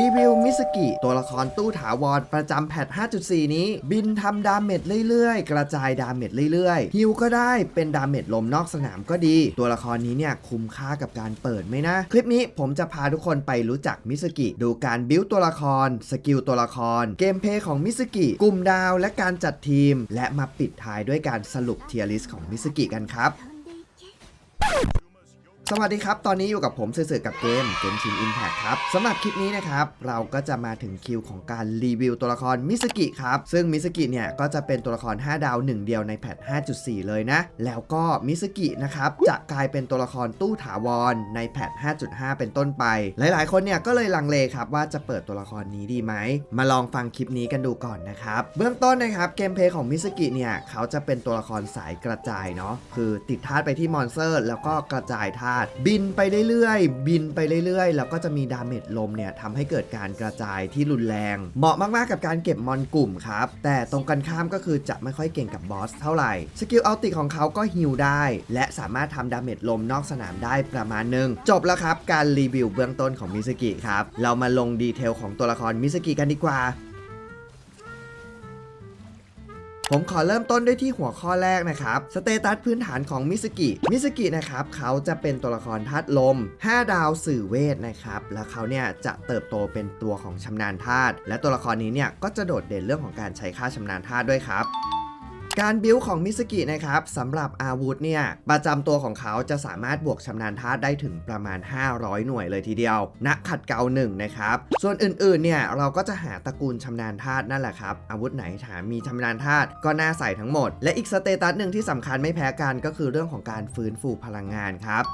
รีวิวมิสกิ ตัวละครตู้ถาวรประจำแพท 5.4 นี้ บินทำดาเมจเรื่อยๆ กระจายดาเมจเรื่อยๆ ฮิวก็ได้เป็นดาเมจลมนอกสนามก็ดี ตัวละครนี้เนี่ยคุ้มค่ากับการเปิดไหมนะ คลิปนี้ผมจะพาทุกคนไปรู้จักมิสกิ ดูการบิวตัวละคร สกิลตัวละคร เกมเพย์ของมิสกิ กลุ่มดาวและการจัดทีม และมาปิดท้ายด้วยการสรุปเทียริสของมิสกิกันครับ สวัสดีครับ ตอนนี้อยู่กับผมสื่อกับเกมเกมชินอิมแพคครับสำหรับคลิปนี้นะครับ เราก็จะมาถึงคิวของการรีวิวตัวละครมิสกิครับ ซึ่งมิสกิเนี่ยก็จะเป็นตัวละคร 5 ดาว1เดียวในแพท 5.4 เลยนะ แล้วก็มิสกินะครับ จะกลายเป็นตัวละครตู้ถาวรในแพท 5.5 เป็นต้นไป หลายๆ คนเนี่ยก็เลยลังเลครับว่าจะเปิดตัวละครนี้ดีไหม มาลองฟังคลิปนี้กันดูก่อนนะครับ เบื้องต้นนะครับเกมเพลย์ของมิสกิเนี่ยเขาจะเป็นตัวละครสายกระจายเนาะ คือติดธาตุไปที่มอนสเตอร์ แล้วก็กระจายธาตุบินไปเรื่อยๆ บินไปเรื่อยๆ แล้วก็จะมีดาเมจลมเนี่ยทำให้เกิดการกระจายที่รุนแรง เหมาะมากๆกับการเก็บมอนกลุ่มครับ แต่ตรงกันข้ามก็คือจะไม่ค่อยเก่งกับบอสเท่าไหร่ สกิลอัลติของเขาก็ฮิลได้ และสามารถทำดาเมจลมนอกสนามได้ประมาณหนึง จบแล้วครับ การรีวิวเบื้องต้นของมิสกิครับ เรามาลงดีเทลของตัวละครมิสกิกันดีกว่า ผมขอเริ่มต้นด้วยที่หัวข้อแรกนะครับ สเตตัสพื้นฐานของมิสกิ มิสกินะครับ เขาจะเป็นตัวละครธาตุลม 5 ดาวสื่อเวทนะครับ แล้วเขาเนี่ยจะเติบโตเป็นตัวของชำนาญธาตุ และตัวละครนี้เนี่ยก็จะโดดเด่นเรื่องของการใช้ค่าชำนาญธาตุด้วยครับ การบิวของมิสกินะครับสำหรับอาวุธเนี่ยประจำตัวของเขาจะสามารถบวกชำนาญธาตุได้ถึงประมาณ 500 หน่วยเลยทีเดียวณขัดเกลาหนึ่งนะครับส่วนอื่นๆเนี่ยเราก็จะหาตระกูลชำนาญธาตุนั่นแหละครับอาวุธไหนถามมีชำนาญธาตุก็น่าใส่ทั้งหมด และอีกสเตตัสหนึ่งที่สำคัญไม่แพ้กันก็คือเรื่องของการฟื้นฟูพลังงานครับ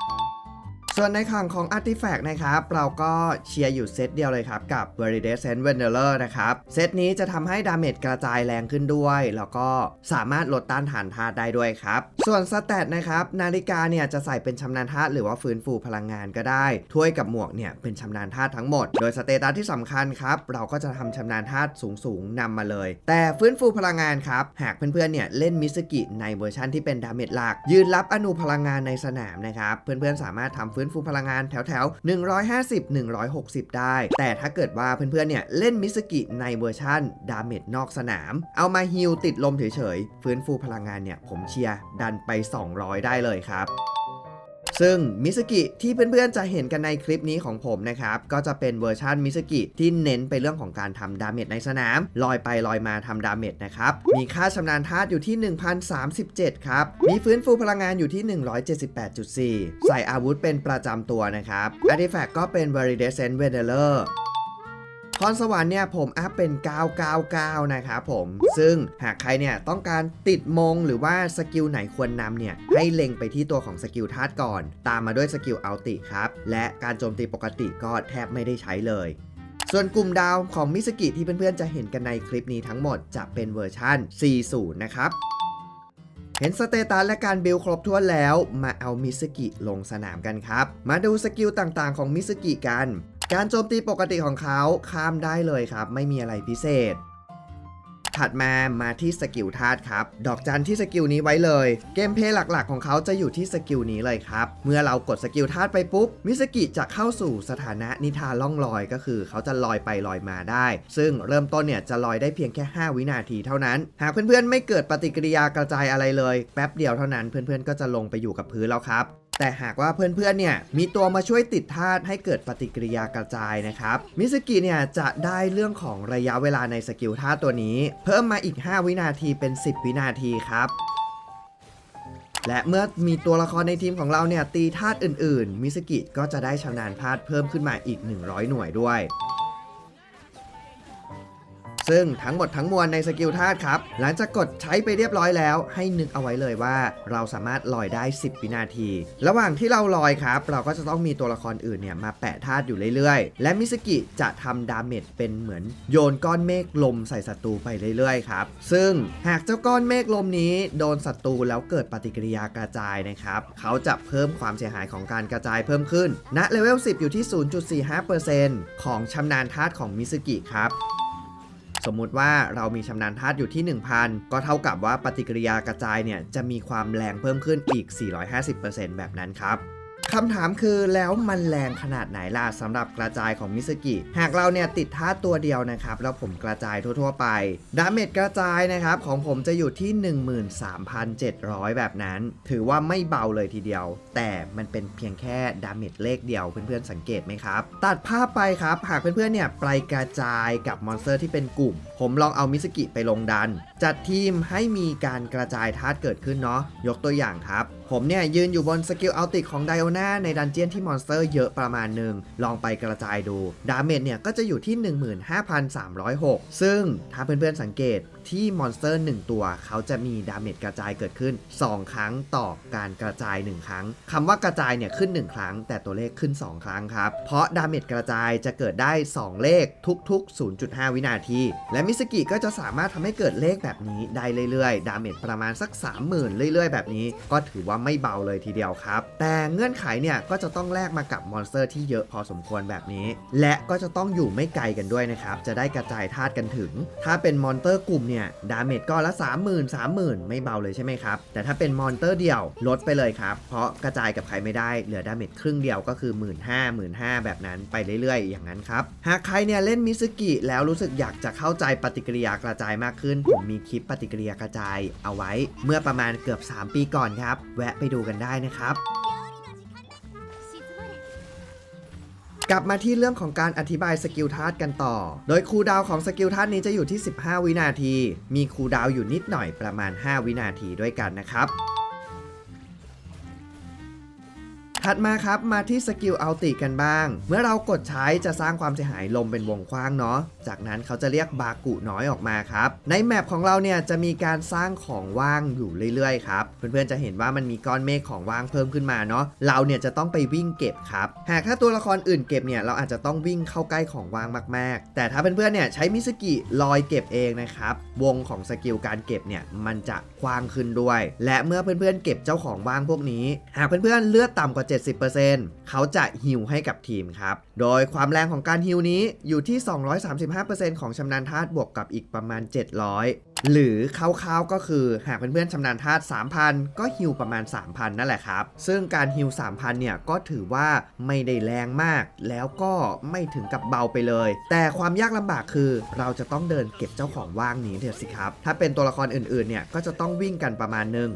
ส่วนในฝั่งของ Artifact นะครับ เราก็เชียร์อยู่เซตเดียวเลยครับ กับ v e r i d e s e n t Wanderer นะครับ เซตนี้จะทำให้ดาเมจกระจายแรงขึ้นด้วย แล้วก็สามารถลดต้านทานธาตุได้ด้วยครับ ส่วนสแตทนะครับ นาฬิกาเนี่ยจะใส่เป็นชำนาญธาตุหรือว่าฟื้นฟูพลังงานก็ได้ ถ้วยกับหมวกเนี่ยเป็นชำนาญธาตุทั้งหมด โดยสเตตัสที่สำคัญครับ เราก็จะทำชำนาญธาตุสูงๆนำมาเลย แต่ฟื้นฟูพลังงานครับ หากเพื่อนๆเนี่ยเล่นมิสกิในเวอร์ชันที่เป็นดาเมจหลัก ยืนรับอนุพลังงานในสนามนะครับ เพื่อนๆสามารถทำฟื้นฟูพลังงานแถวๆ150 160 ได้ แต่ถ้าเกิดว่าเพื่อนๆเนี่ยเล่นมิสกิในเวอร์ชั่นดาเมจนอกสนาม เอามาฮิลติดลมเฉยๆฟื้นฟูพลังงานเนี่ยผมเชียร์ดันไป 200 ได้เลยครับ ซึ่งมิสกิที่เพื่อนๆจะเห็นกันในคลิปนี้ของผมนะครับ ก็จะเป็นเวอร์ชันมิสกิที่เน้นไปเรื่องของการทำดาเมจในสนาม ลอยไปลอยมาทำดาเมจนะครับ มีค่าชำนาญธาตุอยู่ที่ 1037 ครับ มีฟื้นฟูพลังงานอยู่ที่ 178.4 ใส่อาวุธเป็นประจำตัวนะครับ Artifact ก็เป็น v a r i d e s c e n t Wanderer พรสวรรค์เนี่ยผมอัพเป็น 999 นะครับผม ซึ่งหากใครเนี่ยต้องการติดมงหรือว่าสกิลไหนควรนำเนี่ยให้เล็งไปที่ตัวของสกิลธาตุก่อน ตามมาด้วยสกิลอัลติครับ และการโจมตีปกติก็แทบไม่ได้ใช้เลยส่วนกลุ่มดาวของมิสกิที่เพื่อนๆ จะเห็นกันในคลิปนี้ทั้งหมดจะเป็นเวอร์ชัน40 นะครับ เห็นสเตตัสและการบิลครบถ้วนแล้ว มาเอามิสกิลงสนามกันครับ มาดูสกิลต่างๆของมิสกิกัน การโจมตีปกติของเขาข้ามได้เลยครับ ไม่มีอะไรพิเศษ ถัดมามาที่สกิลธาตุครับ ดอกจันที่สกิลนี้ไว้เลย เกมเพลย์หลักๆ ของเขาจะอยู่ที่สกิลนี้เลยครับ เมื่อเรากดสกิลธาตุไปปุ๊บ มิสกิจะเข้าสู่สถานะนิทานล่องลอยก็คือ เขาจะลอยไปลอยมาได้ ซึ่งเริ่มต้นเนี่ยจะลอยได้เพียงแค่ 5 วินาทีเท่านั้น หากเพื่อนๆไม่เกิดปฏิกิริยากระจายอะไรเลย แป๊บเดียวเท่านั้นเพื่อนๆก็จะลงไปอยู่กับพื้นแล้วครับ แต่หากว่าเพื่อนๆเนี่ยมีตัวมาช่วยติดธาตุให้เกิดปฏิกิริยากระจายนะครับมิสกิเนี่ยจะได้เรื่องของระยะเวลาในสกิลธาตุตัวนี้ เพิ่มมาอีก 5 วินาทีเป็น 10 วินาทีครับและเมื่อมีตัวละครในทีมของเราเนี่ยตีธาตุอื่นๆ มิสกิก็จะได้ชำนาญธาตุเพิ่มขึ้นมาอีก 100 หน่วยด้วย ซึ่งทั้งหมดทั้งมวลในสกิลธาตุครับ หลังจากกดใช้ไปเรียบร้อยแล้ว ให้นึกเอาไว้เลยว่า เราสามารถลอยได้ 10 วินาที ระหว่างที่เราลอยครับ เราก็จะต้องมีตัวละครอื่นเนี่ยมาแปะธาตุอยู่เรื่อยๆ และมิสกิจะทำดาเมจเป็นเหมือนโยนก้อนเมฆลมใส่ศัตรูไปเรื่อยๆครับ ซึ่งหากเจ้าก้อนเมฆลมนี้โดนศัตรูแล้วเกิดปฏิกิริยากระจายนะครับเขาจะเพิ่มความเสียหายของการกระจายเพิ่มขึ้นณเลเวล10 อยู่ที่ 0.45%ของชำนาญธาตุของมิสกิครับ สมมุติว่าเรามีชำนาญธาตุอยู่ที่ 1000 ก็เท่ากับว่าปฏิกิริยากระจายเนี่ยจะมีความแรงเพิ่มขึ้นอีก 450%แบบนั้นครับคำถามคือแล้วมันแรงขนาดไหนล่ะสำหรับกระจายของมิสกิ หากเราเนี่ยติดท่าตัวเดียวนะครับ แล้วผมกระจายทั่ว ๆ ไป ดาเมจกระจายนะครับ ของผมจะอยู่ที่ 13,700 แบบนั้น ถือว่าไม่เบาเลยทีเดียวแต่มันเป็นเพียงแค่ดาเมจเลขเดียวเพื่อนๆสังเกตไหมครับ ตัดภาพไปครับ หากเพื่อนๆเนี่ยไปกระจายกับมอนสเตอร์ที่เป็นกลุ่ม ผมลองเอามิสกิไปลงดัน จัดทีมให้มีการกระจายธาตุเกิดขึ้นเนาะยกตัวอย่างครับ ผมเนี่ยยืนอยู่บนสกิลอัลติกของไดโอนาในดันเจียนที่มอนสเตอร์เยอะประมาณหนึ่งลองไปกระจายดูดาเมจเนี่ยก็จะอยู่ที่ 15,306 ซึ่งถ้าเพื่อนๆสังเกตที่มอนสเตอร์ 1 ตัว เขาจะมีดาเมจกระจายเกิดขึ้น 2 ครั้งต่อการกระจาย 1 ครั้งคำว่ากระจายเนี่ยขึ้น 1 ครั้ง แต่ตัวเลขขึ้น 2 ครั้งครับ เพราะดาเมจกระจายจะเกิดได้ 2 เลขทุก ๆ 0.5 วินาที และมิสกิก็จะสามารถทำให้เกิดเลขแบบนี้ได้เรื่อยๆ ดาเมจประมาณสัก 30,000 เรื่อย ๆ แบบนี้ ก็ถือว่าไม่เบาเลยทีเดียวครับ แต่เงื่อนไขเนี่ยก็จะต้องแลกมากับมอนสเตอร์ที่เยอะพอสมควรแบบนี้ และก็จะต้องอยู่ไม่ไกลกันด้วยนะครับจะได้กระจายธาตุกันถึง ถ้าเป็นมอนเตอร์กลุ่มเนี่ยดาเมจก็ละ 30,000 30,000 ไม่เบาเลยใช่ไหมครับ แต่ถ้าเป็นมอนเตอร์เดี่ยวลดไปเลยครับ เพราะกระจายกับใครไม่ได้เหลือดาเมจครึ่งเดียวก็คือ 1 5 0 0 0 1 5 0 0แบบนั้นไปเรื่อยๆ อย่างนั้นครับ หากใครเนี่ยเล่นมิสกิแล้วรู้สึกอยากจะเข้าใจปฏิกิริยากระจายมากขึ้น ผมมีคลิปปฏิกิริยากระจายเอาไว้ เมื่อประมาณเกือบ 3 ปีก่อนครับ แวะไปดูกันได้นะครับ กลับมาที่เรื่องของการอธิบายสกิลธาตุกันต่อ โดยคูลดาวของสกิลธาตุนี้จะอยู่ที่ 15 วินาที มีคูลดาวอยู่นิดหน่อยประมาณ 5 วินาทีด้วยกันนะครับ ถัดมาครับมาที่สกิลเอัลติกันบ้าง เมื่อเรากดใช้จะสร้างความเสียหายลมเป็นวงกว้างเนาะ จากนั้นเขาจะเรียกบากุน้อยออกมาครับ ในแมปของเราเนี่ยจะมีการสร้างของว่างอยู่เรื่อยๆครับ เพื่อนๆจะเห็นว่ามันมีก้อนเมฆของว่างเพิ่มขึ้นมาเนาะ เราเนี่ยจะต้องไปวิ่งเก็บครับ หากถ้าตัวละครอื่นเก็บเนี่ยเราอาจจะต้องวิ่งเข้าใกล้ของว่างมากๆ แต่ถ้าเพื่อนๆเนี่ยใช้มิสกิลอยเก็บเองนะครับ วงของสกิลการเก็บเนี่ยมันจะกว้างขึ้นด้วย และเมื่อเพื่อนๆเก็บเจ้าของว่างพวกนี้ หากเพื่อนๆเลือดต่ำกว่า70%เขาจะฮิวให้กับทีมครับ โดยความแรงของการฮิวนี้อยู่ที่ 235%ของชำนาญธาตุบวกกับอีกประมาณ 700 หรือคร่าวๆก็คือหากเพื่อนๆชำนาญธาตุ3,000 ก็ฮิวประมาณ 3,000 นั่นแหละครับ ซึ่งการฮิว3,000 เนี่ยก็ถือว่าไม่ได้แรงมาก แล้วก็ไม่ถึงกับเบาไปเลย แต่ความยากลำบากคือเราจะต้องเดินเก็บเจ้าของว่างนี้เดี๋ยวสิครับ ถ้าเป็นตัวละครอื่นๆ เนี่ยก็จะต้องวิ่งกันประมาณนึง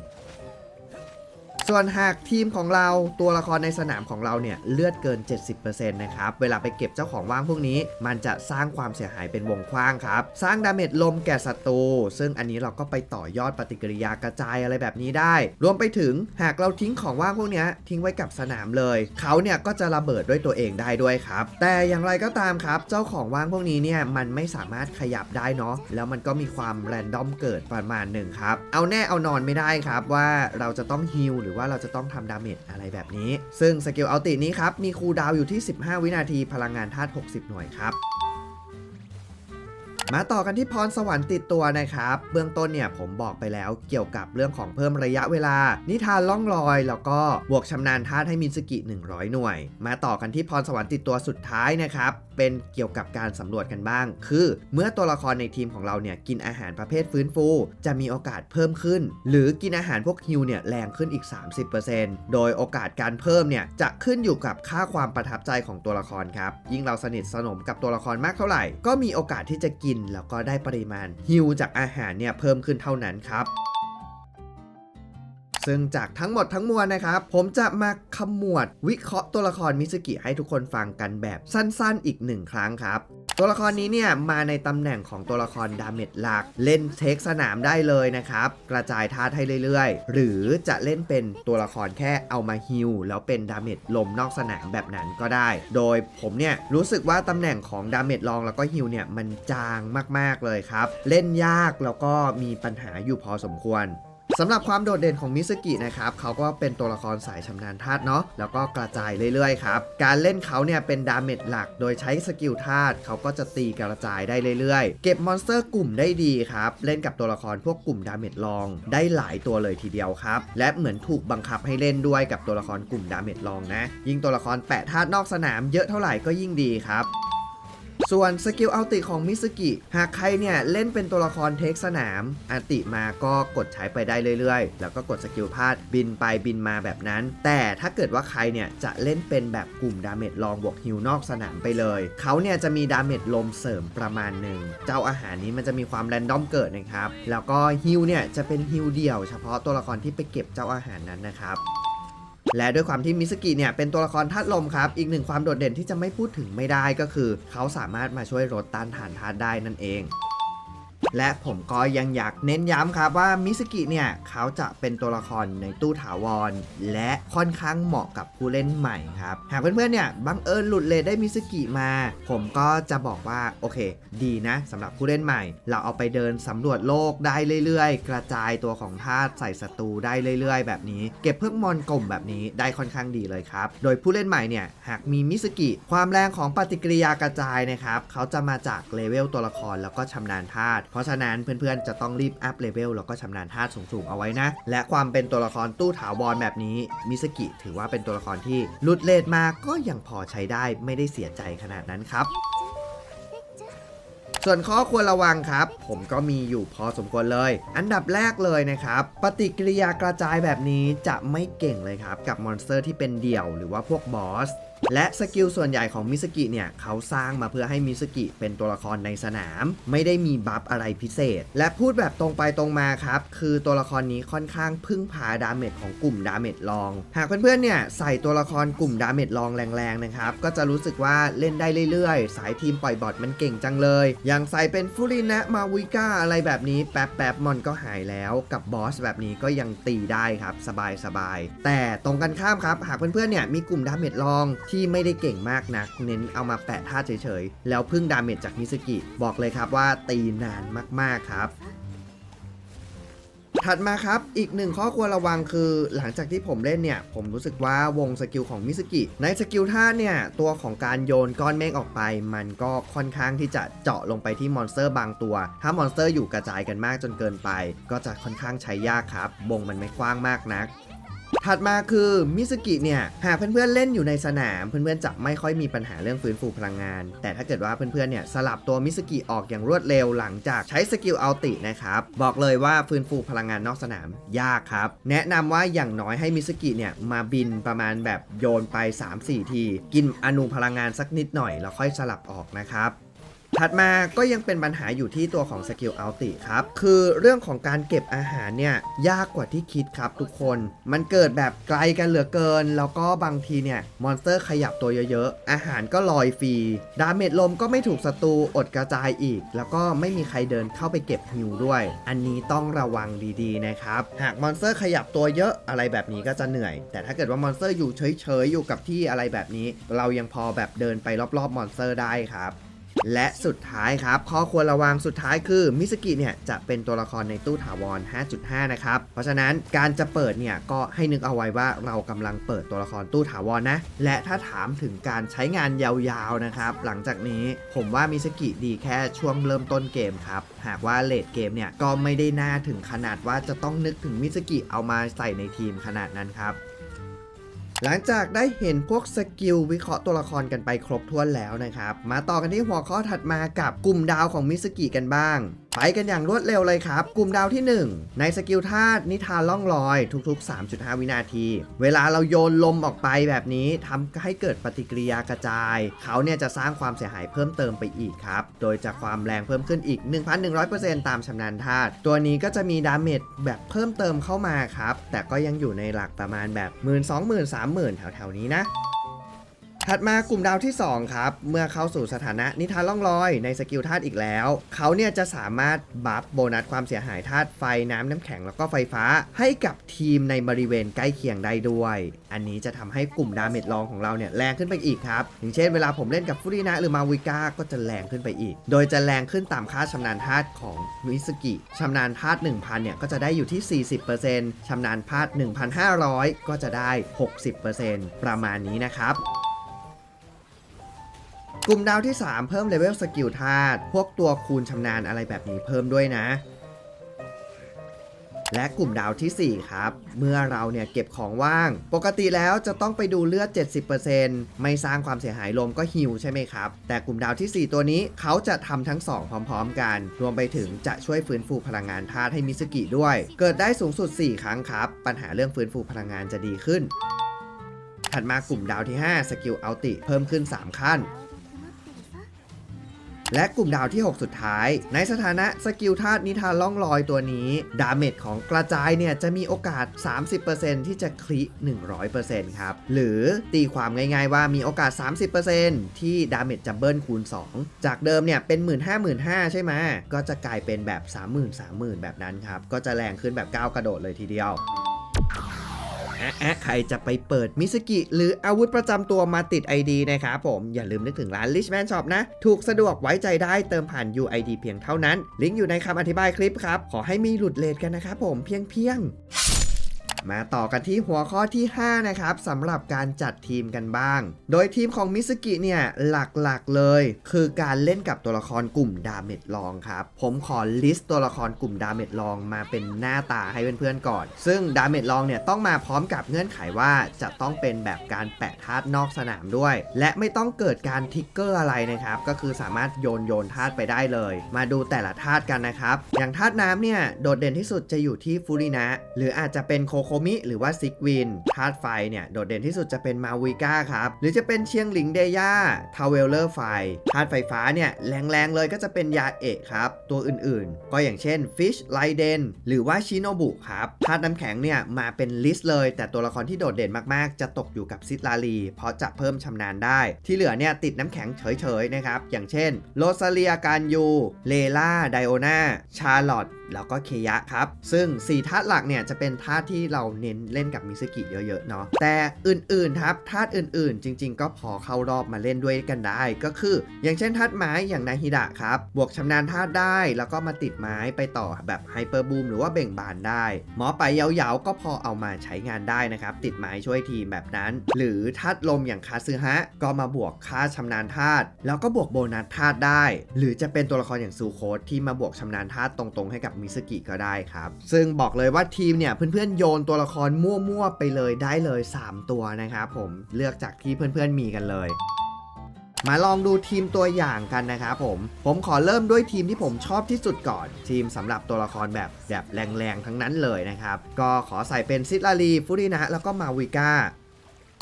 ส่วนหากทีมของเราตัวละครในสนามของเราเนี่ยเลือดเกิน 70%นะครับ เวลาไปเก็บเจ้าของว่างพวกนี้ มันจะสร้างความเสียหายเป็นวงกว้างครับ สร้างดาเมจลมแก่ศัตรู ซึ่งอันนี้เราก็ไปต่อยอดปฏิกิริยากระจายอะไรแบบนี้ได้ รวมไปถึงหากเราทิ้งของว่างพวกนี้ทิ้งไว้กับสนามเลย เขาเนี่ยก็จะระเบิดด้วยตัวเองได้ด้วยครับ แต่อย่างไรก็ตามครับ เจ้าของว่างพวกนี้เนี่ยมันไม่สามารถขยับได้เนาะ แล้วมันก็มีความแรนดอมเกิดประมาณหนึ่งครับ เอาแน่เอานอนไม่ได้ครับว่าเราจะต้องฮิลหรือว่าเราจะต้องทำดาเมจอะไรแบบนี้ ซึ่งสกิลอัลตินี้ครับ มีคูลดาวน์อยู่ที่ 15 วินาทีพลังงานธาตุ60 หน่วยครับ มาต่อกันที่พรสวรรค์ติดตัวนะครับ เบื้องต้นเนี่ยผมบอกไปแล้วเกี่ยวกับเรื่องของเพิ่มระยะเวลา นิทานล่องลอย แล้วก็บวกชำนาญธาตุให้มินสกิ 100 หน่วย มาต่อกันที่พรสวรรค์ติดตัวสุดท้ายนะครับ เป็นเกี่ยวกับการสำรวจกันบ้าง คือ เมื่อตัวละครในทีมของเราเนี่ยกินอาหารประเภทฟื้นฟู จะมีโอกาสเพิ่มขึ้น หรือกินอาหารพวกฮิวเนี่ยแรงขึ้นอีก 30%โดยโอกาสการเพิ่มเนี่ยจะขึ้นอยู่กับค่าความประทับใจของตัวละครครับยิ่งเราสนิทสนมกับตัวละครมากเท่าไหร่ ก็มีโอกาสที่จะกินแล้วก็ได้ปริมาณฮิวจากอาหารเนี่ยเพิ่มขึ้นเท่านั้นครับซึ่งจากทั้งหมดทั้งมวลนะครับ ผมจะมาขมวดวิเคราะห์ตัวละครมิสกิให้ทุกคนฟังกันแบบสั้นๆอีกหนึ่งครั้งครับ ตัวละครนี้เนี่ยมาในตำแหน่งของตัวละครดาเมจหลัก เล่นเทคสนามได้เลยนะครับ กระจายธาตุให้เรื่อยๆ หรือจะเล่นเป็นตัวละครแค่เอามาฮิลแล้วเป็นดาเมจลมนอกสนามแบบนั้นก็ได้ โดยผมเนี่ยรู้สึกว่าตำแหน่งของดาเมจรองแล้วก็ฮิลเนี่ยมันจางมากๆเลยครับ เล่นยากแล้วก็มีปัญหาอยู่พอสมควร สำหรับความโดดเด่นของมิสกินะครับเขาก็เป็นตัวละครสายชำนาญธาตุเนาะแล้วก็กระจายเรื่อยๆครับการเล่นเขาเนี่ยเป็นดาเมจหลัก โดยใช้สกิลธาตุเขาก็จะตีกระจายได้เรื่อยๆ เก็บมอนสเตอร์กลุ่มได้ดีครับเล่นกับตัวละครพวกกลุ่มดาเมจรอง ได้หลายตัวเลยทีเดียวครับและเหมือนถูกบังคับให้เล่นด้วยกับตัวละครกลุ่มดาเมจรองนะ ยิ่งตัวละครแปะธาตุนอกสนามเยอะเท่าไหร่ก็ยิ่งดีครับ ส่วนสกิลอัลติของมิสกิหากใครเนี่ยเล่นเป็นตัวละครเทคสนามอัลติมาก็กดใช้ไปได้เรื่อยๆ แล้วก็กดสกิลพาดบินไปบินมาแบบนั้น แต่ถ้าเกิดว่าใครเนี่ยจะเล่นเป็นแบบกลุ่มดาเมจลองบวกฮิวนอกสนามไปเลยเขาเนี่ยจะมีดาเมจลมเสริมประมาณหนึ่งเจ้าอาหารนี้มันจะมีความแรนดอมเกิดนะครับแล้วก็ฮิวเนี่ยจะเป็นฮิวเดี่ยว เฉพาะตัวละครที่ไปเก็บเจ้าอาหารนั้นนะครับ และด้วยความที่มิสกิเนี่ยเป็นตัวละครธาตุลมครับ อีกหนึ่งความโดดเด่นที่จะไม่พูดถึงไม่ได้ก็คือ เขาสามารถมาช่วยลดต้านทานธาตุได้นั่นเอง และผมก็ยังอยากเน้นย้ำครับว่ามิสกิเนี่ยเขาจะเป็นตัวละครในตู้ถาวร และค่อนข้างเหมาะกับผู้เล่นใหม่ครับหากเพื่อนๆเนี่ยบังเอิญหลุดเลทได้มิสกิมา ผมก็จะบอกว่าโอเค ดีนะสำหรับผู้เล่นใหม่ เราเอาไปเดินสำรวจโลกได้เรื่อยๆ กระจายตัวของธาตุใส่ศัตรูได้เรื่อยๆ แบบนี้ เก็บเพิ่มมอนกลมแบบนี้ได้ค่อนข้างดีเลยครับ โดยผู้เล่นใหม่เนี่ยหากมีมิสกิ ความแรงของปฏิกิริยากระจายนะครับเขาจะมาจากเลเวลตัวละครแล้วก็ชำนาญธาตุเพราะฉะนั้นเพื่อนๆ จะต้องรีบอัพเลเวลแล้วก็ชำนาญธาตุสูงๆ เอาไว้นะ และความเป็นตัวละครตู้ถาวรแบบนี้มิสกิถือว่าเป็นตัวละครที่ลุดเลทมาก็ยังพอใช้ได้ไม่ได้เสียใจขนาดนั้นครับส่วนข้อควรระวังครับ ผมก็มีอยู่พอสมควรเลย อันดับแรกเลยนะครับ ปฏิกิริยากระจายแบบนี้จะไม่เก่งเลยครับ กับมอนสเตอร์ที่เป็นเดี่ยวหรือว่าพวกบอส และสกิลส่วนใหญ่ของมิสกิเนี่ยเขาสร้างมาเพื่อให้มิสกิเป็นตัวละครในสนาม ไม่ได้มีบัฟอะไรพิเศษ และพูดแบบตรงไปตรงมาครับ คือตัวละครนี้ค่อนข้างพึ่งพาดาเมจของกลุ่มดาเมจลอง หากเพื่อนๆเนี่ยใส่ตัวละครกลุ่มดาเมจลองแรงๆนะครับ ก็จะรู้สึกว่าเล่นได้เรื่อยๆ สายทีมปล่อยบอทมันเก่งจังเลย อย่างใส่เป็นฟูรินะมาวิก้าอะไรแบบนี้แป๊บแป๊บๆมอนก็หายแล้ว กับบอสแบบนี้ก็ยังตีได้ครับสบายๆแต่ตรงกันข้ามครับหากเพื่อนๆเนี่ยมีกลุ่มดาเมจลองทที่ไม่ได้เก่งมากนัก เน้นเอามาแปะท่าเฉยๆ แล้วพึ่งดาเมจจากมิสกิ บอกเลยครับว่าตีนานมากๆครับถัดมาครับ อีกหนึ่งข้อควรระวังคือ หลังจากที่ผมเล่นเนี่ย ผมรู้สึกว่าวงสกิลของมิสกิ ในสกิลท่าเนี่ย ตัวของการโยนก้อนเมฆออกไป มันก็ค่อนข้างที่จะเจาะลงไปที่มอนสเตอร์บางตัว ถ้ามอนสเตอร์อยู่กระจายกันมากจนเกินไป ก็จะค่อนข้างใช้ยากครับวงมันไม่กว้างมากนัก ถัดมาคือมิสกิเนี่ยหากเพื่อนๆเล่นอยู่ในสนาม เพื่อนๆจะไม่ค่อยมีปัญหาเรื่องฟื้นฟูพลังงาน แต่ถ้าเกิดว่าเพื่อนๆเนี่ยสลับตัวมิสกิออกอย่างรวดเร็วหลังจากใช้สกิลอัลตินะครับบอกเลยว่าฟื้นฟูพลังงานนอกสนามยากครับ แนะนำว่าอย่างน้อยให้มิสกิเนี่ยมาบินประมาณแบบโยนไป 3-4 ที กินอนุพลังงานสักนิดหน่อยแล้วค่อยสลับออกนะครับ ถัดมาก็ยังเป็นปัญหาอยู่ที่ตัวของสกิลอัลติครับ คือเรื่องของการเก็บอาหารเนี่ยยากกว่าที่คิดครับทุกคน มันเกิดแบบไกลกันเหลือเกิน แล้วก็บางทีเนี่ยมอนสเตอร์ขยับตัวเยอะๆ อาหารก็ลอยฟรี ดาเมจลมก็ไม่ถูกศัตรูอดกระจายอีก แล้วก็ไม่มีใครเดินเข้าไปเก็บฮิวด้วย อันนี้ต้องระวังดีๆนะครับ หากมอนสเตอร์ขยับตัวเยอะอะไรแบบนี้ก็จะเหนื่อย แต่ถ้าเกิดว่ามอนสเตอร์อยู่เฉยๆอยู่กับที่อะไรแบบนี้ เรายังพอแบบเดินไปรอบๆมอนสเตอร์ได้ครับ และสุดท้ายครับ ข้อควรระวังสุดท้ายคือมิสกิเนี่ยจะเป็นตัวละครในตู้ถาวร 5.5 นะครับ เพราะฉะนั้นการจะเปิดเนี่ยก็ให้นึกเอาไว้ว่าเรากำลังเปิดตัวละครตู้ถาวรนะ และถ้าถามถึงการใช้งานยาวๆนะครับ หลังจากนี้ผมว่ามิสกิดีแค่ช่วงเริ่มต้นเกมครับ หากว่าเลดเกมเนี่ยก็ไม่ได้น่าถึงขนาดว่าจะต้องนึกถึงมิสกิเอามาใส่ในทีมขนาดนั้นครับ หลังจากได้เห็นพวกสกิลวิเคราะห์ตัวละครกันไปครบถ้วนแล้วนะครับ มาต่อกันที่หัวข้อถัดมากับกลุ่มดาวของมิสกิกันบ้าง ไปกันอย่างรวดเร็วเลยครับ กลุ่มดาวที่ 1 ในสกิลธาตุนิทานล่องลอยทุกๆ 3.5 วินาที เวลาเราโยนลมออกไปแบบนี้ทำให้เกิดปฏิกิริยากระจาย เขาเนี่ยจะสร้างความเสียหายเพิ่มเติมไปอีกครับ โดยจะความแรงเพิ่มขึ้นอีก 1,100%ตามชำนาญธาตุตัวนี้ก็จะมีดาเมจแบบเพิ่มเติมเข้ามาครับ แต่ก็ยังอยู่ในหลักประมาณแบบ 1 2 0 0 0 0 3 0 0 0 0แถวๆนี้นะ ถัดมากลุ่มดาวที่ 2 ครับ เมื่อเข้าสู่สถานะนิทานล่องลอยในสกิลธาตุอีกแล้ว เขาเนี่ยจะสามารถบัฟโบนัสความเสียหายธาตุไฟน้ำน้ำแข็งแล้วก็ไฟฟ้า ให้กับทีมในบริเวณใกล้เคียงได้ด้วย อันนี้จะทำให้กลุ่มดาเมจรองของเราเนี่ยแรงขึ้นไปอีกครับอย่างเช่นเวลาผมเล่นกับฟูรินะหรือมาวิก้าก็จะแรงขึ้นไปอีก โดยจะแรงขึ้นตามค่าชำนาญธาตุของมิสกิชำนาญธาตุ1,000เนี่ยก็จะได้อยู่ที่ 40%ชำนาญธาตุ1,500 ก็จะได้ 60%ประมาณนี้นะครับ กลุ่มดาวที่ 3 เพิ่มเลเวลสกิลธาตุพวกตัวคูณชำนาญอะไรแบบนี้เพิ่มด้วยนะ และกลุ่มดาวทีสี่ 4 ครับ เมื่อเราเนี่ยเก็บของว่าง ปกติแล้วจะต้องไปดูเลือด 70%ไม่สร้างความเสียหายลมก็ฮิวใช่ไหมครับ แต่กลุ่มดาวทีสี่ 4 ตัวนี้เขาจะทำทั้ง 2 พร้อม ๆ กัน รวมไปถึงจะช่วยฟื้นฟูพลังงานธาตุให้มิสกิด้วย เกิดได้สูงสุด 4 ครั้งครับ ปัญหาเรื่องฟื้นฟูพลังงานจะดีขึ้นถัดมากลุ่มดาวที่ 5 สกิลอัลติ เพิ่มขึ้น 3 ขั้น และกลุ่มดาวที่ 6 สุดท้าย ในสถานะสกิลธาตุนิทานล่องลอยตัวนี้ ดาเมจของกระจายเนี่ยจะมีโอกาส 30%ที่จะคลิ100%ครับ หรือตีความง่ายๆว่ามีโอกาส 30%ที่ดาเมจจะเบิ้ลคูณ 2 จากเดิมเนี่ยเป็น 1 5 5 0 0 0ใช่ไหมก็จะกลายเป็นแบบ 30,000 30,000 แบบนั้นครับ ก็จะแรงขึ้นแบบก้าวกระโดดเลยทีเดียว อะแอะใครจะไปเปิดมิสกิ หรืออาวุธประจำตัวมาติด ID นะครับผม อย่าลืมนึกถึงร้าน Richman Shop นะ ถูกสะดวกไว้ใจได้เติมผ่าน UID เพียงเท่านั้น ลิงก์อยู่ในคำอธิบายคลิปครับ ขอให้มีหลุดเลทกันนะครับผมเพียงเพียง มาต่อกันที่หัวข้อที่ 5 นะครับสำหรับการจัดทีมกันบ้าง โดยทีมของมิสกิเนี่ยหลักๆเลย คือการเล่นกับตัวละครกลุ่มดาเมจลองครับผมขอลิสต์ตัวละครกลุ่มดาเมจลองมาเป็นหน้าตาให้เพื่อนๆก่อน ซึ่งดาเมจลองเนี่ยต้องมาพร้อมกับเงื่อนไขว่าจะต้องเป็นแบบการแปะธาตุนอกสนามด้วย และไม่ต้องเกิดการทิกเกอร์อะไรนะครับก็คือสามารถโยนโยนธาตุไปได้เลย มาดูแต่ละธาตุกันนะครับอย่างธาตุน้ำเนี่ยโดดเด่นที่สุดจะอยู่ที่ฟูรินะหรืออาจจะเป็นโคโคมิหรือว่าซิกวินธาตุไฟเนี่ยโดดเด่นที่สุดจะเป็นมาวิก้าครับ หรือจะเป็นเชียงหลิงเดย่าทาวเวลเลอร์ไฟธาตุไฟฟ้าเนี่ยแรงๆเลยก็จะเป็นยาเอะครับ ตัวอื่นๆ ก็อย่างเช่นฟิชไลเดนหรือว่าชิโนบุครับธาตุน้ำแข็งเนี่ยมาเป็นลิสต์เลย แต่ตัวละครที่โดดเด่นมากๆ จะตกอยู่กับซิลารีเพราะจะเพิ่มชำนาญได้ ที่เหลือเนี่ยติดน้ำแข็งเฉยๆนะครับอย่างเช่นโรซาเลียการยูเลล่าไดโอนาชาร์ลอต แล้วก็เคยะครับ ซึ่ง 4 ธาตุหลักเนี่ยจะเป็นธาตุที่เราเน้นเล่นกับมิสกิเยอะๆเนาะแต่อื่นๆครับธาตุอื่นๆ จริง ๆ ก็พอเข้ารอบมาเล่นด้วยกันได้ก็คือ อย่างเช่นธาตุไม้อย่างนาฮิดะครับบวกชำนาญธาตุได้ แล้วก็มาติดไม้ไปต่อแบบไฮเปอร์บูมหรือว่าเบ่งบานได้ หมอไปยาวๆก็พอเอามาใช้งานได้นะครับติดไม้ช่วยทีมแบบนั้น หรือธาตุลมอย่างคาซึฮะก็มาบวกค่าชำนาญธาตุแล้วก็บวกโบนัสธาตุได้ หรือจะเป็นตัวละครอย่างซูโคสที่มาบวกชำนาญธาตุตรงๆให้กับมิสกิก็ได้ครับ ซึ่งบอกเลยว่าทีมเนี่ยเพื่อนๆโยนตัวละครมั่วๆไปเลยได้เลย 3 ตัวนะครับผมเลือกจากที่เพื่อนๆมีกันเลยมาลองดูทีมตัวอย่างกันนะครับผม ผมขอเริ่มด้วยทีมที่ผมชอบที่สุดก่อน ทีมสำหรับตัวละครแบบแบบแรงๆ ทั้งนั้นเลยนะครับ ก็ขอใส่เป็นซิลารีฟูรินะแล้วก็มาวิก้า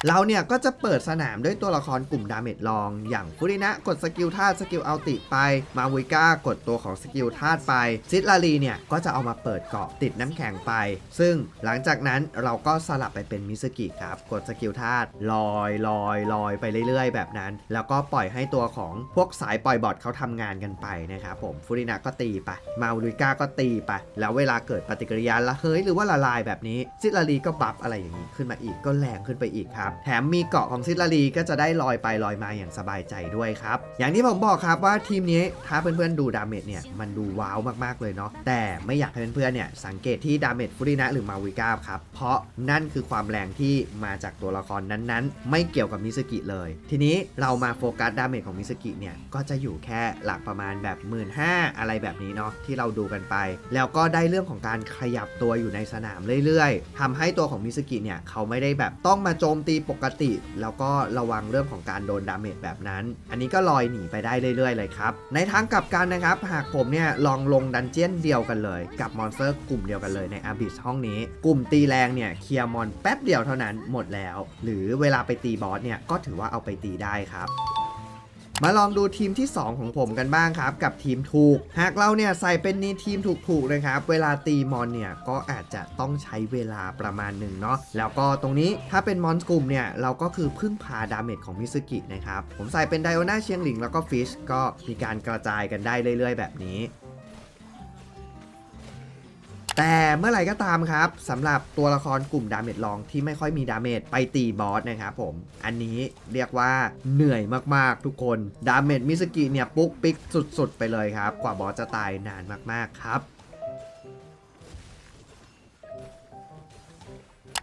เราเนี่ยก็จะเปิดสนามด้วยตัวละครกลุ่มดาเมจลอง อย่างฟูรินะกดสกิลธาตุสกิลเอัลติไป มาวิก้ากดตัวของสกิลธาตุไป ซิลารีเนี่ยก็จะเอามาเปิดเกาะติดน้ำแข็งไป ซึ่งหลังจากนั้นเราก็สลับไปเป็นมิสกิครับ กดสกิลธาตุลอยลอยลอยไปเรื่อย ๆ แบบนั้น แล้วก็ปล่อยให้ตัวของพวกสายปล่อยบอทเขาทำงานกันไปนะครับผมฟูรินะก็ตีไป มาวิก้าก็ตีไป แล้วเวลาเกิดปฏิกิริยาละเฮ้ยหรือว่าละลายแบบนี้ ซิลารีก็บัฟอะไรอย่างนี้ขึ้นมาอีกก็แรงขึ้นไปอีกครับแถมมีเกาะของซิลารีก็จะได้ลอยไปลอยมาอย่างสบายใจด้วยครับ อย่างที่ผมบอกครับว่าทีมนี้ถ้าเพื่อนๆดูดาเมจเนี่ยมันดูว้าวมากๆเลยเนาะแต่ไม่อยากให้เพื่อนๆเนี่ยสังเกตที่ดาเมจฟูรินะหรือมาวิก้าครับเพราะนั่นคือความแรงที่มาจากตัวละครนั้นๆ ไม่เกี่ยวกับมิสกิเลย ทีนี้เรามาโฟกัสดาเมจของมิสกิเนี่ยก็จะอยู่แค่หลักประมาณแบบ 1 5ื่นอะไรแบบนี้เนาะที่เราดูกันไป แล้วก็ได้เรื่องของการขยับตัวอยู่ในสนามเรื่อยๆทำให้ตัวของมิสกิเนี่ยเขาไม่ได้แบบต้องมาโจมตีปกติ แล้วก็ระวังเรื่องของการโดนดาเมจแบบนั้น อันนี้ก็ลอยหนีไปได้เรื่อยๆ เลยครับ ในทางกลับกันนะครับ หากผมเนี่ยลองลงดันเจียนเดียวกันเลย กับมอนสเตอร์กลุ่มเดียวกันเลยในอาบิสห้องนี้ กลุ่มตีแรงเนี่ยเคลียร์มอนแป๊บเดียวเท่านั้นหมดแล้ว หรือเวลาไปตีบอสเนี่ยก็ถือว่าเอาไปตีได้ครับ มาลองดูทีมที่ 2 ของผมกันบ้างครับ กับทีมถูก หากเราเนี่ยใส่เป็นนีทีมถูกๆนะครับ เวลาตีมอนเนี่ยก็อาจจะต้องใช้เวลาประมาณหนึ่งเนาะแล้วก็ตรงนี้ถ้าเป็นมอนกลุ่มเนี่ยเราก็คือพึ่งพาดาเมจของมิสกินะครับผมใส่เป็นไดโอนาเชียงหลิงแล้วก็ฟิชก็มีการกระจายกันได้เรื่อยๆ แบบนี้ แต่เมื่อไหร่ก็ตามครับสำหรับตัวละครกลุ่มดาเมจลองที่ไม่ค่อยมีดาเมจไปตีบอสนะครับผม อันนี้เรียกว่าเหนื่อยมากๆทุกคน ดาเมจมิสกิเนี่ยปุ๊กปิ๊กสุดๆ ไปเลยครับ กว่าบอสจะตายนานมากๆครับ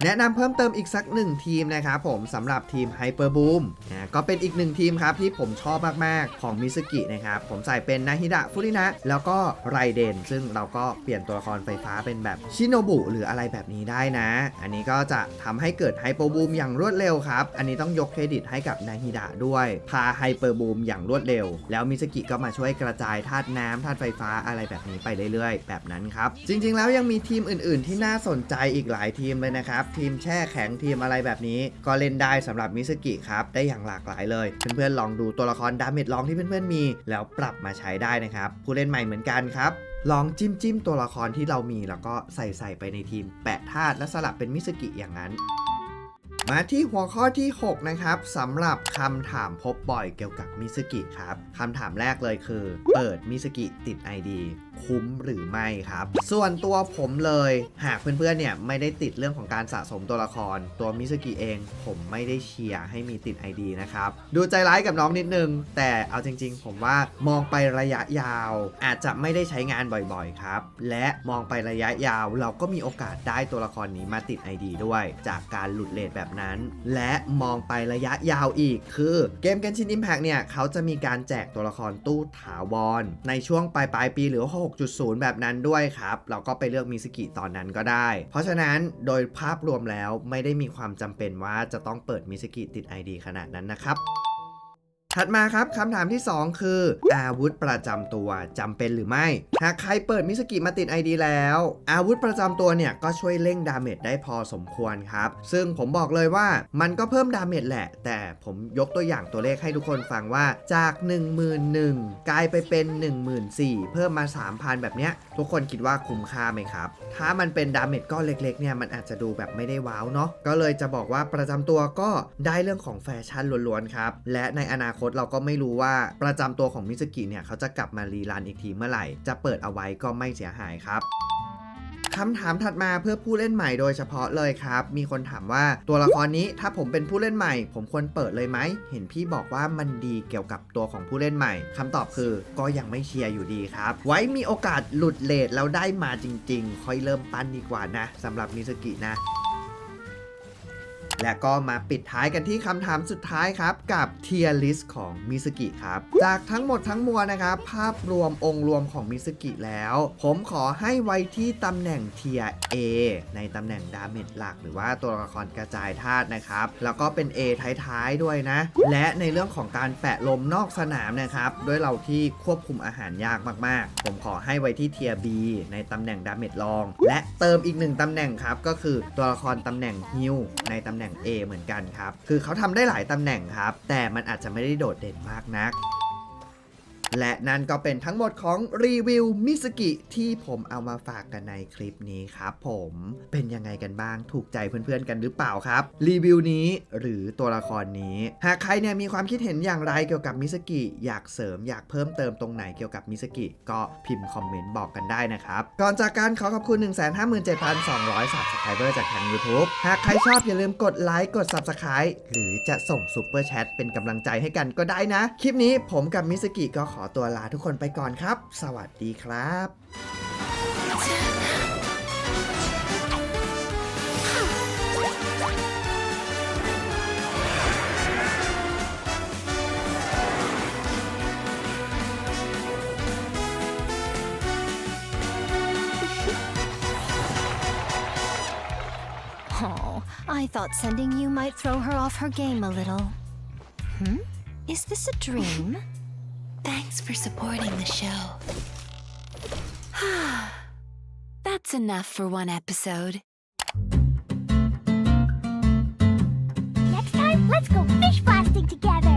แนะนำเพิ่มเติมอีกสักหนึ่งทีมนะครับผมสำหรับทีม Hyper Boom นะก็เป็นอีกหนึ่งทีมครับที่ผมชอบมาก ๆ ของมิสกินะครับผมใส่เป็นนาฮิดะฟุรินะ แล้วก็ไรเดน ซึ่งเราก็เปลี่ยนตัวละครไฟฟ้าเป็นแบบชิโนบุหรืออะไรแบบนี้ได้นะ อันนี้ก็จะทำให้เกิดไฮเปอร์บูมอย่างรวดเร็วครับ อันนี้ต้องยกเครดิตให้กับนาฮิดะด้วย พาไฮเปอร์บูมอย่างรวดเร็ว แล้วมิสกิก็มาช่วยกระจายธาตุน้ำธาตุไฟฟ้าอะไรแบบนี้ไปเรื่อยๆ แบบนั้นครับ จริง ๆ แล้วยังมีทีมอื่น ๆ ที่น่าสนใจอีกหลายทีมเลยนะครับทีมแช่แข็งทีมอะไรแบบนี้ ก็เล่นได้สำหรับมิสกิครับ ได้อย่างหลากหลายเลย เพื่อนๆลองดูตัวละครดาเมจลองที่เพื่อนๆมี แล้วปรับมาใช้ได้นะครับ ผู้เล่นใหม่เหมือนกันครับลองจิ้มจิ้มตัวละครที่เรามีแล้วก็ใส่ใส่ไปในทีมแปะธาตุและสลับเป็นมิสกิอย่างนั้นมาที่หัวข้อที่ 6 นะครับสำหรับคำถามพบบ่อยเกี่ยวกับมิสกิครับคำถามแรกเลยคือ เปิดมิสกิติด ID คุ้มหรือไม่ครับ ส่วนตัวผมเลยหากเพื่อนๆเนี่ยไม่ได้ติดเรื่องของการสะสมตัวละคร ตัวมิสกิเอง ผมไม่ได้เชียร์ให้มีติด ID นะครับดูใจร้ายกับน้องนิดนึง แต่เอาจริง ๆ ผมว่ามองไประยะยาว อาจจะไม่ได้ใช้งานบ่อยๆครับและมองไประยะยาว เราก็มีโอกาสได้ตัวละครนี้มาติด ID ด้วย จากการหลุดเลทแบบนั้น และมองไประยะยาวอีก คือเกม Genshin Impact เนี่ยเขาจะมีการแจกตัวละครตู้ถาวรในช่วงปลายปลายปีหรือว่า6.0 แบบนั้นด้วยครับ เราก็ไปเลือกมิสกิตอนนั้นก็ได้ เพราะฉะนั้นโดยภาพรวมแล้วไม่ได้มีความจำเป็นว่าจะต้องเปิดมิสกิติด ID ขนาดนั้นนะครับ ถัดมาครับคำถามที่ 2 คือ อาวุธประจำตัวจำเป็นหรือไม่ หากใครเปิดมิสกิมาติด ID แล้ว อาวุธประจำตัวเนี่ยก็ช่วยเร่งดาเมจได้พอสมควรครับ ซึ่งผมบอกเลยว่ามันก็เพิ่มดาเมจแหละ แต่ผมยกตัวอย่างตัวเลขให้ทุกคนฟังว่าจาก 11,000 กลายไปเป็น 14,000 เพิ่มมา 3,000 แบบเนี้ย ทุกคนคิดว่าคุ้มค่าไหมครับ ถ้ามันเป็นดาเมจก้อนเล็กๆเนี่ยมันอาจจะดูแบบไม่ได้ว้าวเนาะก็เลยจะบอกว่าประจำตัวก็ได้เรื่องของแฟชั่นล้วนๆครับและในอนาคคตเราก็ไม่รู้ว่าประจำตัวของมิสกิเนี่ยเขาจะกลับมารีรันอีกทีเมื่อไหร่ จะเปิดเอาไว้ก็ไม่เสียหายครับคำถามถัดมาเพื่อผู้เล่นใหม่โดยเฉพาะเลยครับ มีคนถามว่าตัวละครนี้ถ้าผมเป็นผู้เล่นใหม่ ผมควรเปิดเลยไหม เห็นพี่บอกว่ามันดีเกี่ยวกับตัวของผู้เล่นใหม่คำตอบคือก็ยังไม่เชียร์อยู่ดีครับ ไว้มีโอกาสหลุดเลทแล้วได้มาจริง ๆ ค่อยเริ่มปั้นดีกว่านะสำหรับมิสกินะ และก็มาปิดท้ายกันที่คำถามสุดท้ายครับ กับเทียร์ลิสของมิสกิครับ จากทั้งหมดทั้งมวลนะครับ ภาพรวมองค์รวมของมิสกิแล้ว ผมขอให้ไว้ที่ตำแหน่งเทียร์ A ในตำแหน่งดาเมจหลัก หรือว่าตัวละครกระจายธาตุนะครับ แล้วก็เป็น A ท้ายๆด้วยนะ และในเรื่องของการแปะลมนอกสนามนะครับด้วยเราที่ควบคุมอาหารยากมากๆ ผมขอให้ไว้ที่เทียร์ B ในตำแหน่งดาเมจรอง และเติมอีกหนึ่งตำแหน่งครับก็คือตัวละครตำแหน่งฮิลในตำแหน่ง A เหมือนกันครับ คือเขาทำได้หลายตำแหน่งครับ แต่มันอาจจะไม่ได้โดดเด่นมากนัก และนั่นก็เป็นทั้งหมดของรีวิวมิสกิที่ผมเอามาฝากกันในคลิปนี้ครับผมเป็นยังไงกันบ้างถูกใจเพื่อนๆกันหรือเปล่าครับ รีวิวนี้หรือตัวละครนี้ หากใครเนี่ยมีความคิดเห็นอย่างไรเกี่ยวกับมิสกิอยากเสริมอยากเพิ่มเติมตรงไหนเกี่ยวกับมิสกิก็พิมพ์คอมเมนต์บอกกันได้นะครับ ก่อนจากการขอขอบคุณ 157,200 subscriber จากทาง YouTube หากใครชอบอย่าลืมกดไลค์กด subscribe หรือจะส่งซุปเปอร์แชทเป็นกำลังใจให้กันก็ได้นะ คลิปนี้ผมกับมิสกิก็ขอตัวลาทุกคนไปก่อนครับ สวัสดีครับ Oh, I thought sending you might throw her off her game a little. Hmm? Is this a dream? Thanks for supporting the show. That's enough for one episode. Next time, let's go fish blasting together.